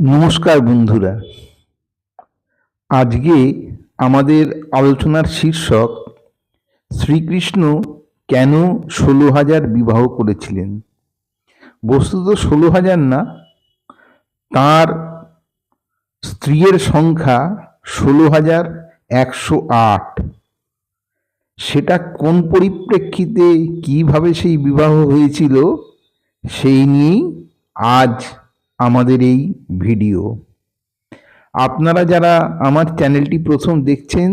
নমস্কার বন্ধুরা। আজকে আমাদের আলোচনার শীর্ষক শ্রীকৃষ্ণ কেন ষোলো হাজার বিবাহ করেছিলেন? বস্তুত ষোলো হাজার না, তার স্ত্রীর সংখ্যা ষোলো হাজার একশো আট। সেটা কোন পরিপ্রেক্ষিতে কীভাবে সেই বিবাহ হয়েছিল, সেই নিয়েই আজ আমাদের এই ভিডিও। আপনারা যারা আমার চ্যানেলটি প্রথম দেখছেন,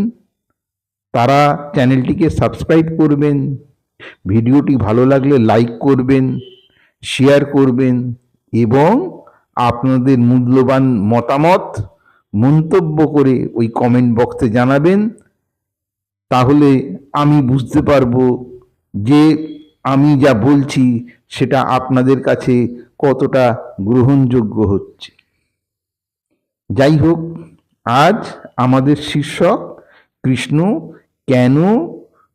তারা চ্যানেলটিকে সাবস্ক্রাইব করবেন, ভিডিওটি ভালো লাগলে লাইক করবেন, শেয়ার করবেন এবং আপনাদের মূল্যবান মতামত, মন্তব্য করে ওই কমেন্ট বক্সে জানাবেন। তাহলে আমি বুঝতে পারব যে আমি যা বলছি সেটা আপনাদের কাছে কতটা গ্রহণযোগ্য হচ্ছে। যাই হোক আজ আমাদের শীর্ষক কৃষ্ণ কেন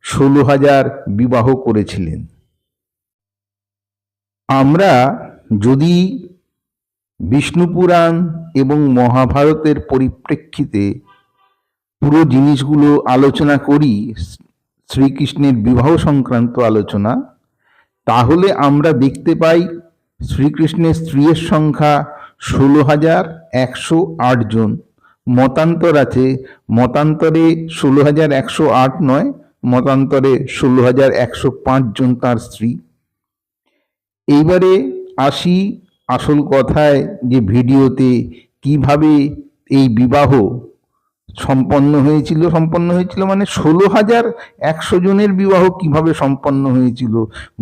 ষোলো হাজার বিবাহ করেছিলেন? আমরা যদি বিষ্ণু পুরাণ এবং মহাভারতের পরিপ্রেক্ষিতে পুরো জিনিসগুলো আলোচনা করি, শ্রীকৃষ্ণের বিবাহ সংক্রান্ত আলোচনা, তাহলে আমরা দেখতে পাই শ্রীকৃষ্ণের স্ত্রীর সংখ্যা ষোলো হাজার একশো জন। মতান্তর আছে, মতান্তরে ষোলো হাজার একশো আট নয়, মতান্তরে ষোলো হাজার একশো জন তার স্ত্রী। এইবারে আসি আসল কথায় যে ভিডিওতে কীভাবে এই বিবাহ সম্পন্ন হয়েছিল সম্পন্ন হয়েছিল মানে ষোলো হাজার একশো জনের বিবাহ কীভাবে সম্পন্ন হয়েছিল,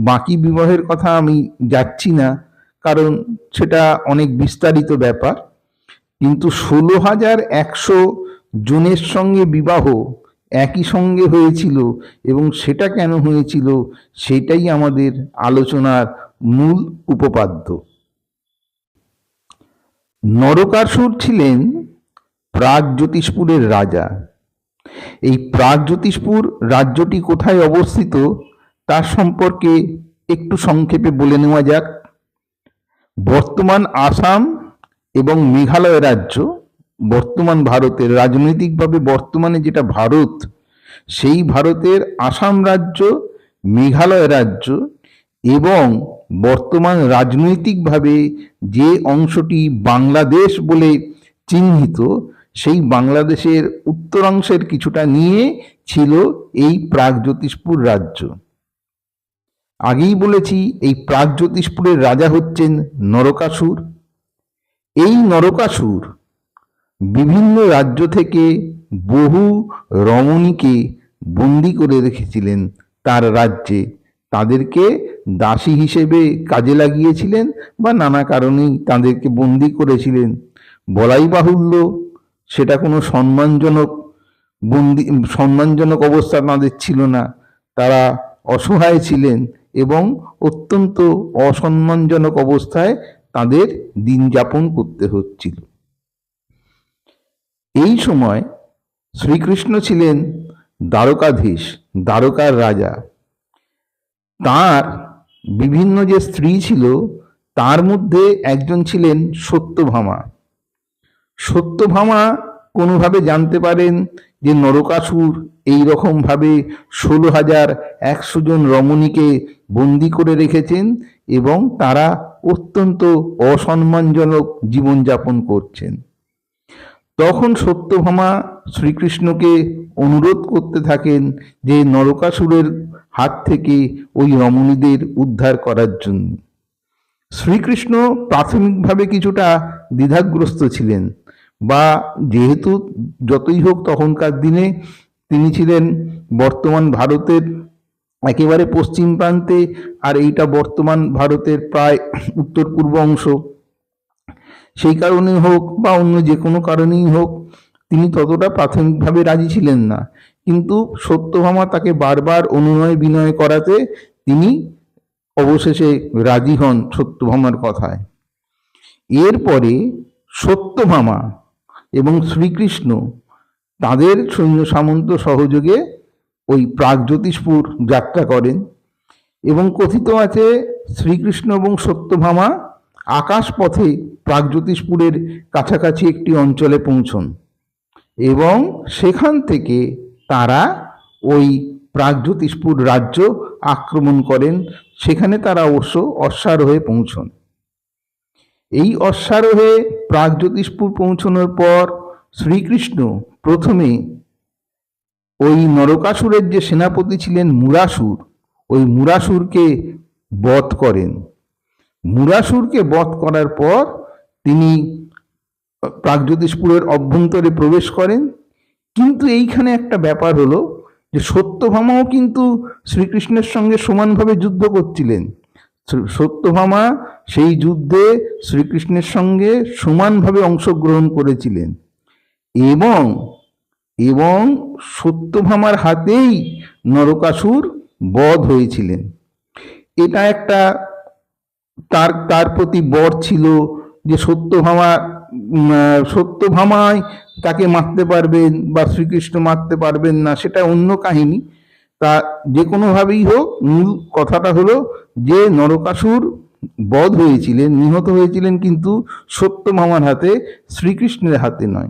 বাকি বিবাহের কথা আমি যাচ্ছি না। কারণ সেটা অনেক বিস্তারিত ব্যাপার। কিন্তু ষোলো হাজার একশো জনের সঙ্গে বিবাহ একই সঙ্গে হয়েছিল এবং সেটা কেন হয়েছিল সেটাই আমাদের আলোচনার মূল উপপাদ্য। নরকাসুর ছিলেন প্রাগ জ্যোতিষপুরের রাজা। এই প্রাগ জ্যোতিষপুর রাজ্যটি কোথায় অবস্থিত, তার সম্পর্কে একটু সংক্ষেপে বলে নেওয়া যাক। বর্তমান আসাম এবং মেঘালয় রাজ্য, বর্তমান ভারতের রাজনৈতিকভাবে বর্তমানে যেটা ভারত, সেই ভারতের আসাম রাজ্য, মেঘালয় রাজ্য এবং বর্তমান রাজনৈতিকভাবে যে অংশটি বাংলাদেশ বলে চিহ্নিত, সেই বাংলাদেশের উত্তরাংশের কিছুটা নিয়ে ছিল এই প্রাগজ্যোতিষপুর রাজ্য। আগেই বলেছি, এই প্রাগজ্যোতিষপুরের রাজা হচ্ছেন নরকাসুর। এই নরকাসুর বিভিন্ন রাজ্য থেকে বহু রমণীকে বন্দি করে রেখেছিলেন তার রাজ্যে। তাদেরকে দাসী হিসেবে কাজে লাগিয়েছিলেন বা নানা কারণেই তাদেরকে বন্দি করেছিলেন। বলাই বাহুল্য, সেটা কোনো সম্মানজনক বন্দি, সম্মানজনক অবস্থা তাদের ছিল না। তারা অসহায় ছিলেন। এবং অত্যন্ত অসম্মানজনক অবস্থায় তাদের দিন যাপন করতে হচ্ছিল। এই সময় শ্রীকৃষ্ণ ছিলেন দ্বারকাধীশ, দ্বারকার রাজা। তার বিভিন্ন যে স্ত্রী ছিল, তার মধ্যে একজন ছিলেন সত্যভামা। সত্যভামা কোনোভাবে জানতে পারেন যে নরকাসুর এই রকমভাবে ষোলো হাজার একশো জন রমণীকে বন্দি করে রেখেছেন এবং তারা অত্যন্ত অসম্মানজনক জীবনযাপন করছেন। তখন সত্যভামা শ্রীকৃষ্ণকে অনুরোধ করতে থাকেন যে নরকাসুরের হাত থেকে ওই রমণীদের উদ্ধার করার জন্য। শ্রীকৃষ্ণ প্রাথমিকভাবে কিছুটা দ্বিধাগ্রস্ত ছিলেন। বা যেহেতু যতই হোক তখনকার দিনে তিনি ছিলেন বর্তমান ভারতের একেবারে পশ্চিম প্রান্তে, আর এইটা বর্তমান ভারতের প্রায় উত্তর পূর্ব অংশ। সেই কারণে হোক বা অন্য যে কোনো কারণেই হোক, তিনি ততটা প্রাথমিকভাবে রাজি ছিলেন না। কিন্তু সত্যভামা তাকে বারবার অনুনয় বিনয় করাতে তিনি অবশেষে রাজি হন সত্যভামার কথায়। এরপরে সত্যভামা এবং শ্রীকৃষ্ণ তাদের সৈন্য সামন্ত সহযোগে ওই প্রাগজ্যোতিষপুর যাত্রা করেন এবং কথিত আছে শ্রীকৃষ্ণ এবং সত্যভামা আকাশপথে প্রাগজ্যোতিষপুরের কাছাকাছি একটি অঞ্চলে পৌঁছন এবং সেখান থেকে তারা ওই প্রাগজ্যোতিষপুর রাজ্য আক্রমণ করেন। সেখানে তারা অবশ্য অশ্বারোহে পৌঁছন। এই অশ্বারোহে প্রাগজ্যোতিষপুর পৌঁছানোর পর শ্রীকৃষ্ণ প্রথমে ওই নরকাসুরের যে সেনাপতি ছিলেন মুরাসুর, ওই মুরাসুরকে বধ করেন। মুরাসুরকে বধ করার পর তিনি প্রাগজ্যোতিষপুরের অভ্যন্তরে প্রবেশ করেন। কিন্তু এইখানে একটা ব্যাপার হলো যে সত্যভামাও কিন্তু শ্রীকৃষ্ণের সঙ্গে সমানভাবে যুদ্ধ করছিলেন। সত্যভামা সেই যুদ্ধে শ্রীকৃষ্ণের সঙ্গে সমানভাবে অংশগ্রহণ করেছিলেন। এবং এবং সত্যভামার হাতেই নরকাসুর বধ হয়েছিলেন। এটা একটা তার তার প্রতি বর ছিল যে সত্যভামা সত্যভামায় তাকে মারতে পারবেন বা শ্রীকৃষ্ণ মারতে পারবেন না, সেটা অন্য কাহিনী। তা যে কোনোভাবেই হোক, মূল কথাটা হলো যে নরকাসুর বধ হয়েছিলেন, নিহত হয়েছিলেন কিন্তু সত্যভামার হাতে, শ্রীকৃষ্ণের হাতে নয়।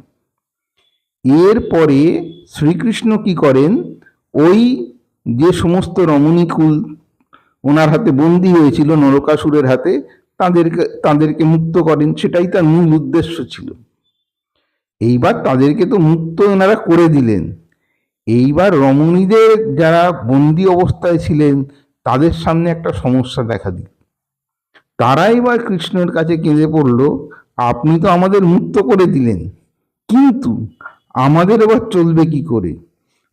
এরপরে শ্রীকৃষ্ণ কি করেন? ওই যে সমস্ত রমণীকুল ওনার হাতে বন্দী হয়েছিল নরকাসুরের হাতে, তাদেরকে তাদেরকে মুক্ত করেন, সেটাই তার মূল উদ্দেশ্য ছিল। এইবার তাদেরকে তো মুক্ত ওনারা করে দিলেন। এইবার রমণীদের যারা বন্দি অবস্থায় ছিলেন তাদের সামনে একটা সমস্যা দেখা দিল। তারা এবার কৃষ্ণের কাছে কেঁদে পড়ল, আপনি তো আমাদের মুক্ত করে দিলেন। কিন্তু আমাদের এবার চলবে কি করে?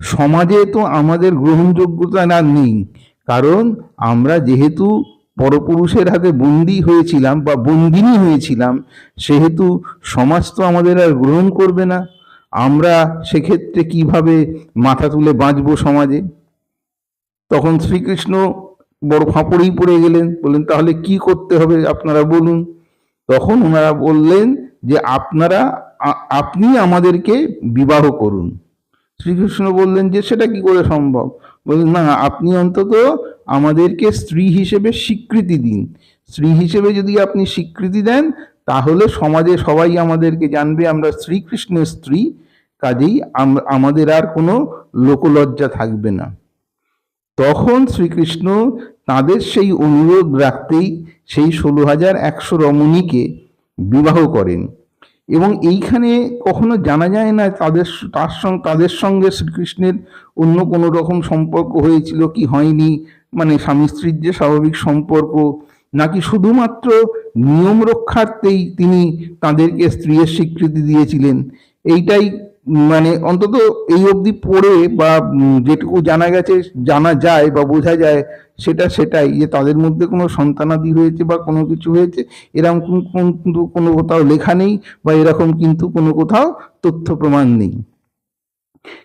সমাজে তো আমাদের গ্রহণযোগ্যতা আর নেই। কারণ আমরা যেহেতু পরপুরুষের হাতে বন্দি হয়েছিলাম বা বন্দিনী হয়েছিলাম, সেহেতু সমাজ তো আমাদের আর গ্রহণ করবে না। আমরা সেক্ষেত্রে কীভাবে মাথা তুলে বাঁচবো সমাজে? তখন শ্রীকৃষ্ণ বড় ফাঁপড়েই পড়ে গেলেন, বললেন, তাহলে কি করতে হবে আপনারা বলুন? তখন ওনারা বললেন যে, আপনারা আপনি আমাদেরকে বিবাহ করুন। শ্রীকৃষ্ণ বললেন যে, সেটা কি করে সম্ভব? বললেন, না, আপনি অন্তত আমাদেরকে স্ত্রী হিসেবে স্বীকৃতি দিন। স্ত্রী হিসেবে যদি আপনি স্বীকৃতি দেন, তাহলে সমাজে সবাই আমাদেরকে জানবে, আমরা শ্রীকৃষ্ণের স্ত্রী, কাজেই আমাদের আর কোনো লোকলজ্জা থাকবে না। তখন শ্রীকৃষ্ণ তাদের সেই অনুরোধ রাখতেই সেই ষোলো হাজার একশো রমণীকে বিবাহ করেন। এবং এইখানে কখনো জানা যায় না তাদের তার সঙ্গে তাদের সঙ্গে শ্রীকৃষ্ণের অন্য কোনো রকম সম্পর্ক হয়েছিল কি হয়নি? মানে স্বামী স্ত্রীর যে স্বাভাবিক সম্পর্ক, নাকি শুধুমাত্র নিয়ম রক্ষার্থেই তিনি তাদেরকে স্ত্রীর স্বীকৃতি দিয়েছিলেন? এইটাই মানে অন্তত এই অবধি পড়ে বা যেটুকু জানা গেছে, জানা যায় বা বোঝা যায়, সেটা সেটাই যে তাদের মধ্যে কোনো সন্তানাদি হয়েছে বা কোনো কিছু হয়েছে, এরকম কোন- কোন- কিন্তু কোনো কোথাও লেখা নেই বা এরকম কিন্তু কোনো কোথাও তথ্য প্রমাণ নেই।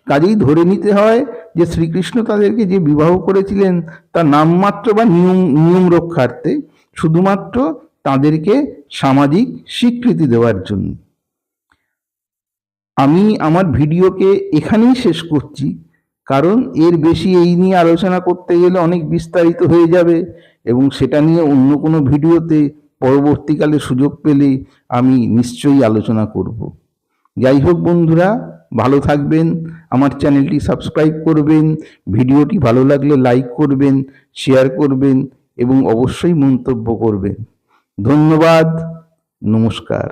কাজেই ধরে নিতে হয় যে শ্রীকৃষ্ণ তাদেরকে যে বিবাহ করেছিলেন তা নামমাত্র বা নিয়ম নিয়ম রক্ষার্থে শুধুমাত্র তাদেরকে সামাজিক স্বীকৃতি দেওয়ার জন্য। আমি আমার ভিডিওকে এখানেই শেষ করছি, কারণ এর বেশি এই নিয়ে আলোচনা করতে গেলে অনেক বিস্তারিত হয়ে যাবে এবং সেটা নিয়ে অন্য কোনো ভিডিওতে পরবর্তীকালে সুযোগ পেলে আমি নিশ্চয়ই আলোচনা করব। যাই হোক বন্ধুরা, ভালো থাকবেন, আমার চ্যানেলটি সাবস্ক্রাইব করবেন, ভিডিওটি ভালো লাগলে লাইক করবেন, শেয়ার করবেন এবং অবশ্যই মন্তব্য করবেন। ধন্যবাদ, নমস্কার।